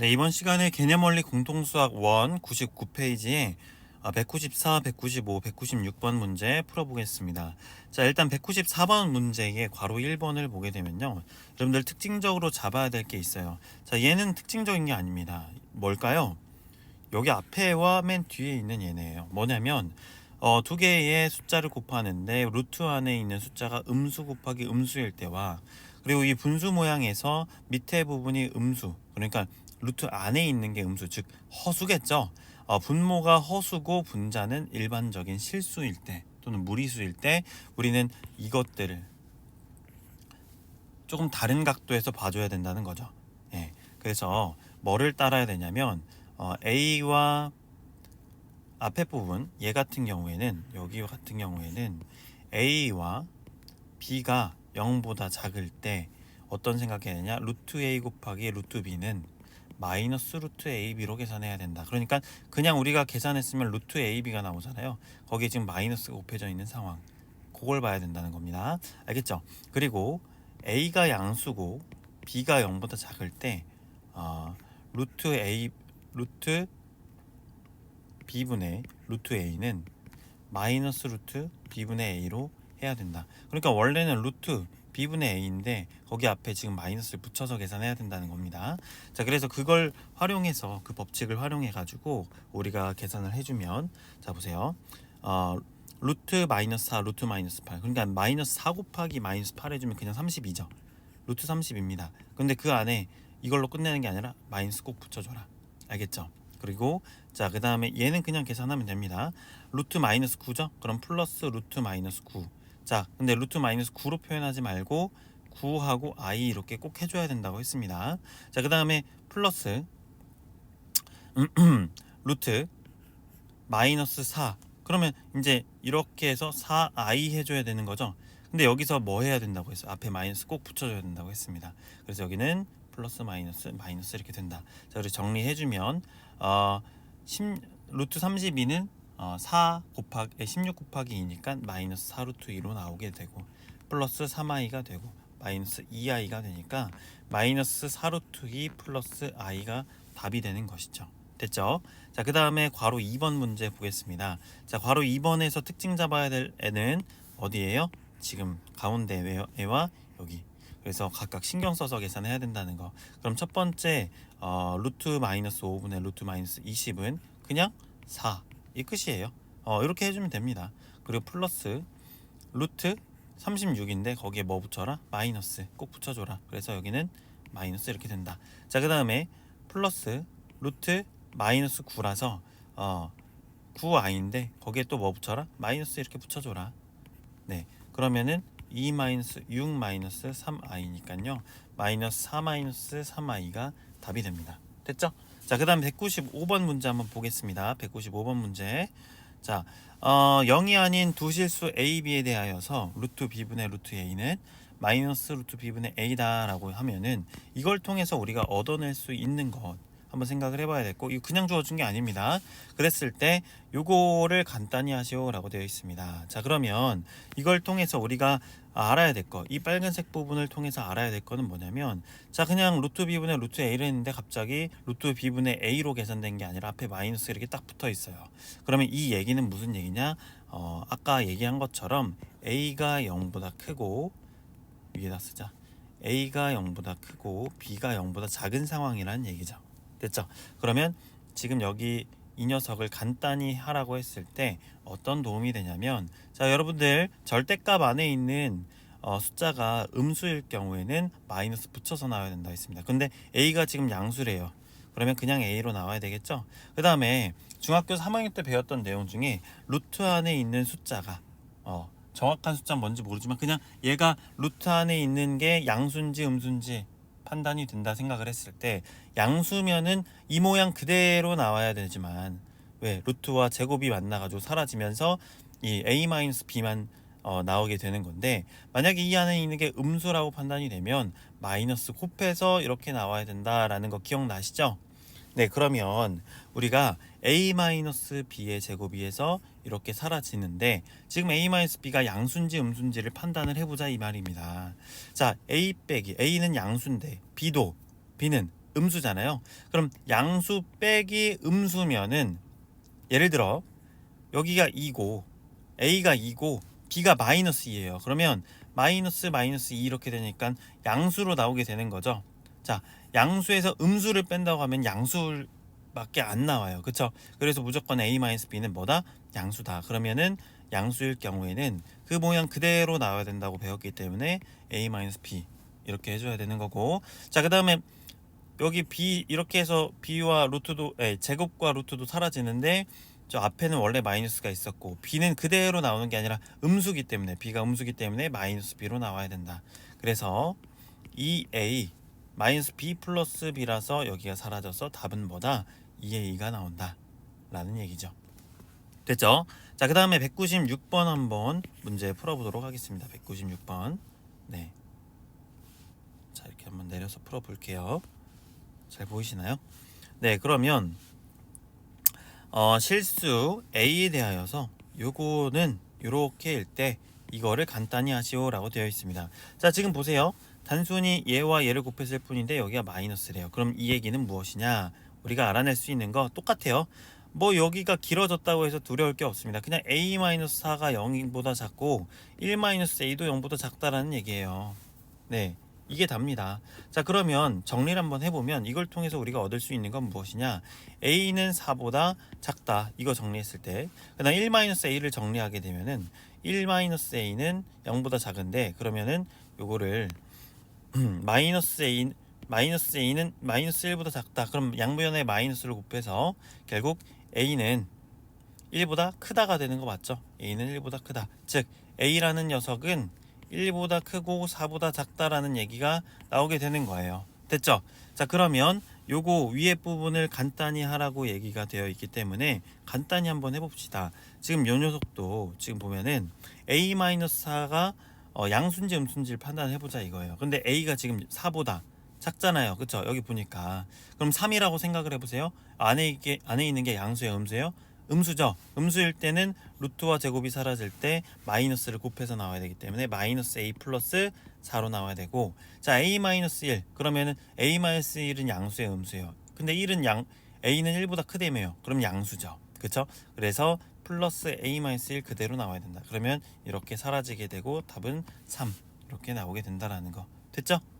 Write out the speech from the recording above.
네, 이번 시간에 개념 원리 공통수학 1 99페이지에 194, 195, 196번 문제 풀어보겠습니다. 자, 일단 194번 문제의 괄호 1번을 보게 되면요. 여러분들 특징적으로 잡아야 될 게 있어요. 자, 얘는 특징적인 게 아닙니다. 뭘까요? 여기 앞에와 맨 뒤에 있는 얘네예요. 뭐냐면 어, 두 개의 숫자를 곱하는데 루트 안에 있는 숫자가 음수 곱하기 음수일 때와 그리고 이 분수 모양에서 밑에 부분이 음수 그러니까 루트 안에 있는 게 음수 즉 허수겠죠. 어, 분모가 허수고 분자는 일반적인 실수일 때 또는 무리수일 때 우리는 이것들을 조금 다른 각도에서 봐줘야 된다는 거죠. 예, 그래서 뭐를 따라야 되냐면 어, A와 앞에 부분 얘 같은 경우에는 여기 같은 경우에는 A와 B가 0보다 작을 때 어떤 생각해야 되냐? 루트 A 곱하기 루트 B는 마이너스 루트 AB로 계산해야 된다. 그러니까 그냥 우리가 계산했으면 루트 AB가 나오잖아요. 거기에 지금 마이너스가 곱해져 있는 상황. 그걸 봐야 된다는 겁니다. 알겠죠? 그리고 A가 양수고 B가 0보다 작을 때 어, 루트 A 루트 b분의 루트 a는 마이너스 루트 b분의 a로 해야 된다. 그러니까 원래는 루트 b분의 a인데 거기 앞에 지금 마이너스를 붙여서 계산해야 된다는 겁니다. 자, 그래서 그걸 활용해서 그 법칙을 활용해 가지고 우리가 계산을 해주면 자 보세요. 어, 루트 마이너스 4, 루트 마이너스 8. 그러니까 마이너스 4 곱하기 마이너스 8 해주면 그냥 32죠. 루트 30입니다. 근데 그 안에 이걸로 끝내는 게 아니라 마이너스 꼭 붙여줘라. 알겠죠? 그리고 자 그 다음에 얘는 그냥 계산하면 됩니다 루트 마이너스 9죠 그럼 플러스 루트 마이너스 9 자 근데 루트 마이너스 9로 표현하지 말고 9하고 i 이렇게 꼭 해줘야 된다고 했습니다. 자 그 다음에 플러스 루트 마이너스 4 그러면 이제 이렇게 해서 4i 해줘야 되는 거죠? 근데 여기서 뭐 해야 된다고 했어요? 앞에 마이너스 꼭 붙여줘야 된다고 했습니다. 그래서 여기는 플러스 마이너스 마이너스 이렇게 된다. 자 그리고 정리해주면 어, 10, 루트 32는 어, 4 곱하기 16 곱하기 2니까 마이너스 4 루트 2로 나오게 되고 플러스 3i가 되고 마이너스 2i가 되니까 마이너스 4 루트 2 플러스 i가 답이 되는 것이죠. 됐죠? 자, 그 다음에 괄호 2번 문제 보겠습니다. 자, 괄호 2번에서 특징 잡아야 될 애는 어디예요? 지금 가운데 애와 여기 그래서 각각 신경 써서 계산해야 된다는 거. 그럼 첫 번째 어, 루트 마이너스 5분의 루트 마이너스 20은 그냥 4. 이 끝이에요. 어, 이렇게 해주면 됩니다. 그리고 플러스 루트 36인데 거기에 뭐 붙여라? 마이너스 꼭 붙여줘라. 그래서 여기는 마이너스 이렇게 된다. 자, 그 다음에 플러스 루트 마이너스 9라서 어, 9i인데 거기에 또 뭐 붙여라? 마이너스 이렇게 붙여줘라. 네, 그러면은 2 마이너스 6 마이너스 3i니까요. 마이너스 4 마이너스 3i가 답이 됩니다. 됐죠? 자, 그 다음 195번 문제 한번 보겠습니다. 195번 문제. 자, 어, 0이 아닌 두 실수 a, b에 대하여서 루트 b분의 루트 a는 마이너스 루트 b분의 a다라고 하면은 이걸 통해서 우리가 얻어낼 수 있는 것 한번 생각을 해봐야 됐고 이거 그냥 주어준 게 아닙니다. 그랬을 때 요거를 간단히 하시오라고 되어 있습니다. 자 그러면 이걸 통해서 우리가 알아야 될 거, 이 빨간색 부분을 통해서 알아야 될 거는 뭐냐면 자 그냥 루트 b분의 루트 a를 했는데 갑자기 루트 b분의 a로 계산된 게 아니라 앞에 마이너스 이렇게 딱 붙어 있어요. 그러면 이 얘기는 무슨 얘기냐? 어, 아까 얘기한 것처럼 a가 0보다 크고 위에다 쓰자. a가 0보다 크고 b가 0보다 작은 상황이라는 얘기죠. 됐죠? 그러면 지금 여기 이 녀석을 간단히 하라고 했을 때 어떤 도움이 되냐면 자 여러분들 절대값 안에 있는 어, 숫자가 음수일 경우에는 마이너스 붙여서 나와야 된다 했습니다. 근데 a가 지금 양수래요. 그러면 그냥 a로 나와야 되겠죠? 그 다음에 중학교 3학년 때 배웠던 내용 중에 루트 안에 있는 숫자가 어, 정확한 숫자는 뭔지 모르지만 그냥 얘가 루트 안에 있는 게 양수인지 음수인지 판단이 된다 생각을 했을 때 양수면은 이 모양 그대로 나와야 되지만 왜 루트와 제곱이 만나가지고 사라지면서 이 a-b만 어, 나오게 되는 건데 만약에 이 안에 있는 게 음수라고 판단이 되면 마이너스 곱해서 이렇게 나와야 된다라는 거 기억나시죠? 네 그러면 우리가 a-b의 제곱이에서 이렇게 사라지는데 지금 a-b가 양수인지 음수인지를 판단을 해보자 이 말입니다. 자 a 빼기 a는 양수인데 b도 b는 음수잖아요. 그럼 양수 빼기 음수면은 예를 들어 여기가 2고 a가 2고 b가 마이너스 2예요. 그러면 마이너스 마이너스 2 이렇게 되니까 양수로 나오게 되는 거죠. 자, 양수에서 음수를 뺀다고 하면 양수밖에 안 나와요. 그렇죠? 그래서 무조건 a-b는 뭐다? 양수다. 그러면은 양수일 경우에는 그 모양 그대로 나와야 된다고 배웠기 때문에 a-b 이렇게 해줘야 되는 거고 자 그 다음에 여기 b 이렇게 해서 b와 루트도 에, 제곱과 루트도 사라지는데 저 앞에는 원래 마이너스가 있었고 b는 그대로 나오는 게 아니라 음수기 때문에 b가 음수기 때문에 마이너스 b로 나와야 된다 그래서 2a 마이너스 b 플러스 b라서 여기가 사라져서 답은 뭐다 2a가 나온다 라는 얘기죠 됐죠 자 그 다음에 196번 한번 문제 풀어보도록 하겠습니다 196번 네. 자 이렇게 한번 내려서 풀어볼게요 잘 보이시나요? 네 그러면 어, 실수 A에 대하여서 요거는 요렇게 일 때 이거를 간단히 하시오 라고 되어 있습니다. 자 지금 보세요. 단순히 얘와 얘를 곱했을 뿐인데 여기가 마이너스래요. 그럼 이 얘기는 무엇이냐? 우리가 알아낼 수 있는 거 똑같아요. 뭐 여기가 길어졌다고 해서 두려울 게 없습니다. 그냥 a-4가 0보다 작고 1-a도 0보다 작다라는 얘기예요. 네. 이게 답니다. 자, 그러면 정리를 한번 해보면 이걸 통해서 우리가 얻을 수 있는 건 무엇이냐? a는 4보다 작다. 이거 정리했을 때. 그 다음 1-a를 정리하게 되면은 1-a는 0보다 작은데 그러면은 요거를 마이너스 a 마이너스 a는 마이너스 1보다 작다. 그럼 양변에 마이너스를 곱해서 결국 a는 1보다 크다가 되는 거 맞죠? a는 1보다 크다. 즉 a라는 녀석은 1보다 크고 4보다 작다라는 얘기가 나오게 되는 거예요. 됐죠? 자, 그러면 요거 위에 부분을 간단히 하라고 얘기가 되어 있기 때문에 간단히 한번 해봅시다. 지금 요 녀석도 지금 보면은 a-4가 어, 양순지 음순지를 판단해보자 이거예요. 근데 a가 지금 4보다 작잖아요. 그쵸? 여기 보니까. 그럼 3이라고 생각을 해보세요. 안에, 있게, 안에 있는 게 양수예요? 음수예요? 음수죠. 음수일 때는 루트와 제곱이 사라질 때 마이너스를 곱해서 나와야 되기 때문에 마이너스 a 플러스 4로 나와야 되고 자 a 마이너스 1 그러면은 a 마이너스 1은 양수의 음수예요. 근데 1은 양 a는 1보다 크다며요. 그럼 양수죠. 그렇죠? 그래서 플러스 a 마이너스 1 그대로 나와야 된다. 그러면 이렇게 사라지게 되고 답은 3 이렇게 나오게 된다라는 거 됐죠? 네.